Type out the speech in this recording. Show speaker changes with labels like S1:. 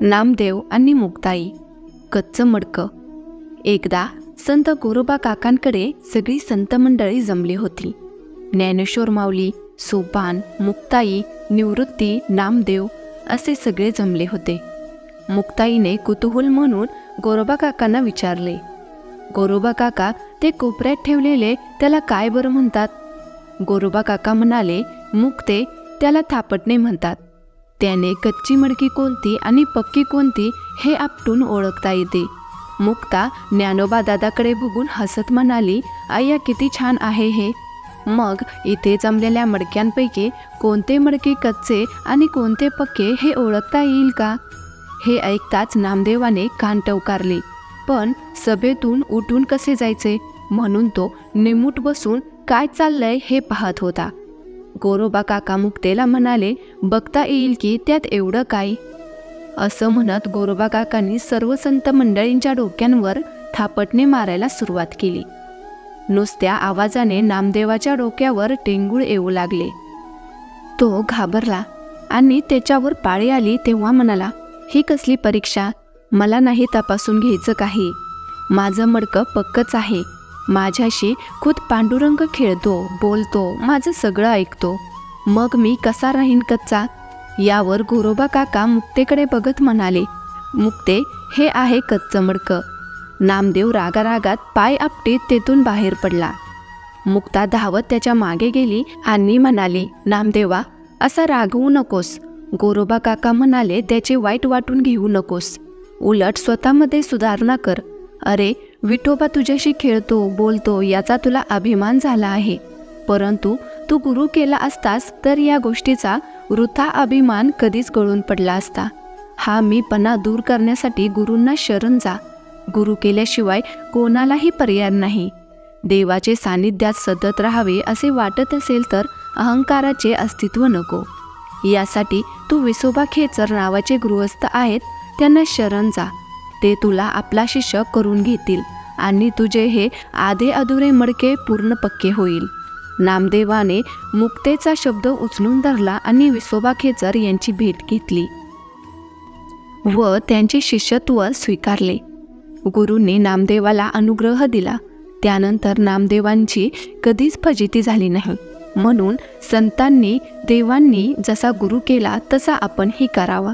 S1: नामदेव आणि मुक्ताई कच्चं मडकं. एकदा संत गोरोबा काकांकडे सगळी संत मंडळी जमली होती. ज्ञानेश्वर माऊली सोपान मुक्ताई निवृत्ती नामदेव असे सगळे जमले होते. मुक्ताईने कुतूहल म्हणून गोरोबा काकांना विचारले. गोरोबा काका ते कोपऱ्यात ठेवलेले त्याला काय बरं म्हणतात? गोरोबा काका म्हणाले मुक्ते त्याला थापटणे म्हणतात. त्याने कच्ची मडकी कोणती आणि पक्की कोणती हे आपटून ओळखता येते. मुक्ता ज्ञानोबा दादाकडे बघून हसत म्हणाली आय्या किती छान आहे हे. मग इथे जमलेल्या मडक्यांपैकी कोणते मडके कच्चे आणि कोणते पक्के हे ओळखता येईल का? हे ऐकताच नामदेवाने कान टवकारले. पण सभेतून उठून कसे जायचे म्हणून तो निमूट बसून काय चाललंय हे पाहत होता. गोरोबा काका मुक्तेला म्हणाले बघता येईल की त्यात एवढं काय? असं म्हणत गोरोबा काकांनी सर्व संत मंडळींच्या डोक्यांवर थापटणे मारायला सुरुवात केली. नुसत्या आवाजाने नामदेवाच्या डोक्यावर टेंगूळ येऊ लागले. तो घाबरला आणि त्याच्यावर पाळी आली तेव्हा म्हणाला ही कसली परीक्षा? मला नाही तपासून घ्यायचं काही. माझं मडकं पक्कच आहे. माझ्याशी खुद पांडुरंग खेळतो बोलतो माझं सगळं ऐकतो. मग मी कसा राहीन कच्चा? यावर गोरोबा काका मुक्तेकडे बघत म्हणाले मुक्ते हे आहे कच्चं मडकं नामदेव रागारागात पाय आपटीत तेथून बाहेर पडला. मुक्ता धावत त्याच्यामागे गेली आणि म्हणाली नामदेवा असा रागवू नकोस. गोरोबा काका म्हणाले त्याचे वाईट वाटून घेऊ नकोस. उलट स्वतःमध्ये सुधारणा कर. अरे विठोबा तुझ्याशी खेळतो बोलतो याचा तुला अभिमान झाला आहे. परंतु तू गुरु केला असतास तर या गोष्टीचा वृथा अभिमान कधीच गळून पडला असता. हा मीपणा दूर करण्यासाठी गुरूंना शरण जा. गुरु केल्याशिवाय कोणालाही पर्याय नाही. देवाचे सानिध्यात सतत राहावे असे वाटत असेल तर अहंकाराचे अस्तित्व नको. यासाठी तू विसोबा खेचर नावाचे गृहस्थ आहेत त्यांना शरण जा. ते तुला आपला शिष्य करून घेतील. आणि तुझे हे आधे अधुरे मडके पूर्ण पक्के होईल. नामदेवाने मुक्तेचा शब्द उचलून धरला आणि विसोबा खेचर यांची भेट घेतली. व त्यांचे शिष्यत्व स्वीकारले. गुरूने नामदेवाला अनुग्रह दिला. त्यानंतर नामदेवांची कधीच फजिती झाली नाही. म्हणून संतांनी देवांनी जसा गुरु केला तसा आपणही करावा.